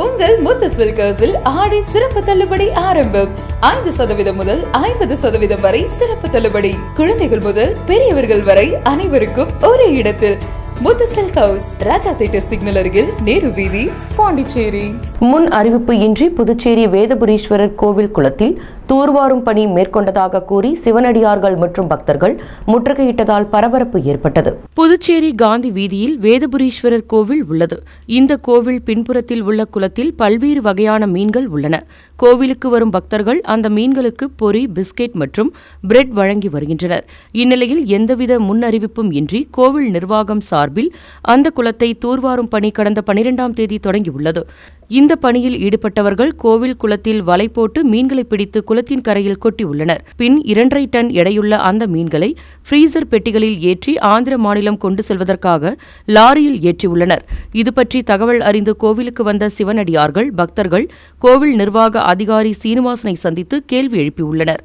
உங்கள் முத்து சில்கர்ஸில் ஆடி சிறப்பு தள்ளுபடி ஆரம்பம். ஐந்து சதவீதம் முதல் ஐம்பது சதவீதம் வரை சிறப்பு தள்ளுபடி. குழந்தைகள் முதல் பெரியவர்கள் வரை அனைவருக்கும் ஒரே இடத்தில். Muthu silk Raja theatre signal அருகில் நேரு வீதி பாண்டிச்சேரி. முன் அறிவிப்பு இன்றி புதுச்சேரி வேதபுரீஸ்வரர் கோவில் குளத்தில் தூர்வாரும் பணி மேற்கொண்டதாக கூறி சிவனடியார்கள் மற்றும் பக்தர்கள் முற்றுகையிட்டதால் பரபரப்பு ஏற்பட்டது. புதுச்சேரி காந்தி வீதியில் வேதபுரீஸ்வரர் கோவில் உள்ளது. இந்த கோவில் பின்புறத்தில் உள்ள குளத்தில் பல்வேறு வகையான மீன்கள் உள்ளன. கோவிலுக்கு வரும் பக்தர்கள் அந்த மீன்களுக்கு பொரி பிஸ்கெட் மற்றும் பிரெட் வழங்கி வருகின்றனர். இந்நிலையில் எந்தவித முன் அறிவிப்பும் இன்றி கோவில் நிர்வாகம் சார்பில் அந்த குளத்தை தூர்வாரும் பணி கடந்த பனிரெண்டாம் தேதி தொடங்கியுள்ளது. இந்த பணியில் ஈடுபட்டவர்கள் கோவில் குளத்தில் வலை போட்டு மீன்களை பிடித்து குளத்தின் கரையில் கொட்டியுள்ளனர். பின் இரண்டரை டன் எடையுள்ள அந்த மீன்களை ஃப்ரீசர் பெட்டிகளில் ஏற்றி ஆந்திர மாநிலம் கொண்டு செல்வதற்காக லாரியில் ஏற்றியுள்ளனர். இதுபற்றி தகவல் அறிந்து கோவிலுக்கு வந்த சிவனடியார்கள் பக்தர்கள் கோவில் நிர்வாக அதிகாரி சீனிவாசனை சந்தித்து கேள்வி எழுப்பியுள்ளனர்.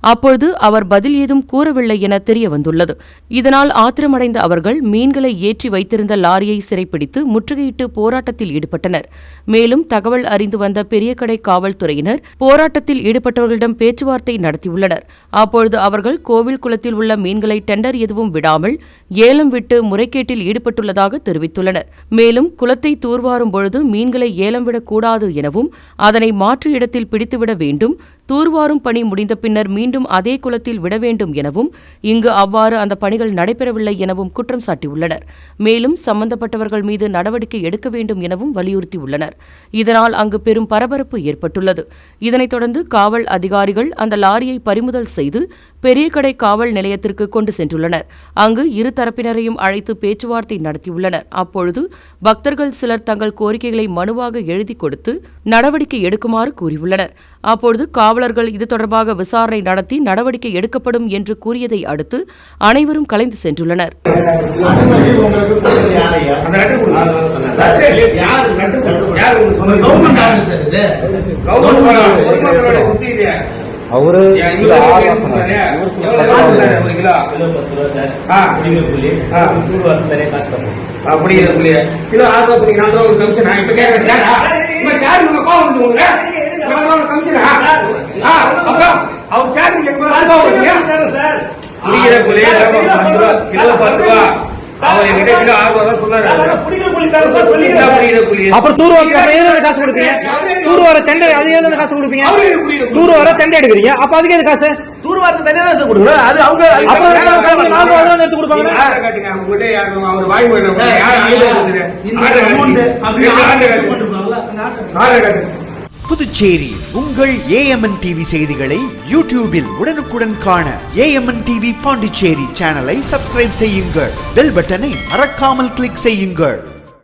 அப்பொழுது அவர் பதில் ஏதும் கூறவில்லை என தெரிய வந்துள்ளது இதனால் ஆத்திரமடைந்த அவர்கள் மீன்களை ஏற்றி வைத்திருந்த லாரியை சிறைப்பிடித்து முற்றுகையிட்டு போராட்டத்தில் ஈடுபட்டனர். மேலும் தகவல் அறிந்து வந்த பெரியகடை காவல்துறையினர் போராட்டத்தில் ஈடுபட்டவர்களிடம் பேச்சுவார்த்தை நடத்தியுள்ளனர். அப்பொழுது அவர்கள் கோவில் குளத்தில் உள்ள மீன்களை டெண்டர் எதுவும் விடாமல் ஏலம் விட்டு முறைகேட்டில் ஈடுபட்டுள்ளதாக தெரிவித்துள்ளனர். மேலும் குளத்தை தூர்வாரும் பொழுது மீன்களை ஏலம் விடக்கூடாது எனவும் அதனை மாற்று இடத்தில் பிடித்துவிட வேண்டும் தூர்வாரும் பணி முடிந்த பின்னர் மீண்டும் அதே குளத்தில் விட வேண்டும் எனவும் இங்கு அவ்வாறு அந்த பணிகள் நடைபெறவில்லை எனவும் குற்றம் சாட்டியுள்ளனர். மேலும் சம்பந்தப்பட்டவர்கள் மீது நடவடிக்கை எடுக்க வேண்டும் எனவும் வலியுறுத்தியுள்ளனர். இதனால் அங்கு பெரும் பரபரப்பு ஏற்பட்டுள்ளது. இதனைத் தொடர்ந்து காவல் அதிகாரிகள் அந்த லாரியை பறிமுதல் செய்து பெரியகடை காவல் நிலையத்திற்கு கொண்டு சென்றுள்ளனர். அங்கு இரு தரப்பினரையும் அழைத்து பேச்சுவார்த்தை நடத்தியுள்ளனர். அப்பொழுது பக்தர்கள் சிலர் தங்கள் கோரிக்கைகளை மனுவாக எழுதி கொடுத்து நடவடிக்கை எடுக்குமாறு கூறியுள்ளனர். அப்பொழுது காவலர்கள் இது தொடர்பாக விசாரணை நடத்தி நடவடிக்கை எடுக்கப்படும் என்று கூறியதை அடுத்து அனைவரும் கலைந்து சென்றுள்ளனர்? கவர்மெண்ட் அவரு. குடிநீர் புள்ளி. கிலோ ஆறு ரூபா ரூபா ஒரு கமிஷனா? இப்ப கேட்கறேன் சாரா? சார் உங்க கோவம் வந்து கமிஷனா? அவர் சார் புள்ளி, கிலோ பத்து ரூபா. அவர் என்கிட்ட கிலோ ஆறு ரூபா தான் சொன்னாரு. அப்புறம் தூர் வாரத்துக்கு காசு கொடுப்பீங்க? தூர் வர டெண்டர் அது காசு கொடுப்பீங்க? தூர் வர டெண்டர் எடுக்கிறீங்க. அப்ப அதுக்கு எது காசு? அது அவங்க அப்புறம் நாலு எடுத்து கொடுப்பாங்க. காட்டுங்க. உங்ககிட்ட அவர். புதுச்சேரி உங்கள் ஏஎம்என் டிவி செய்திகளை யூடியூபில் உடனுக்குடன் காண ஏஎம்என் டிவி பாண்டிச்சேரி சேனலை சப்ஸ்கிரைப் செய்யுங்கள். பெல் பட்டனை மறக்காமல் கிளிக் செய்யுங்கள்.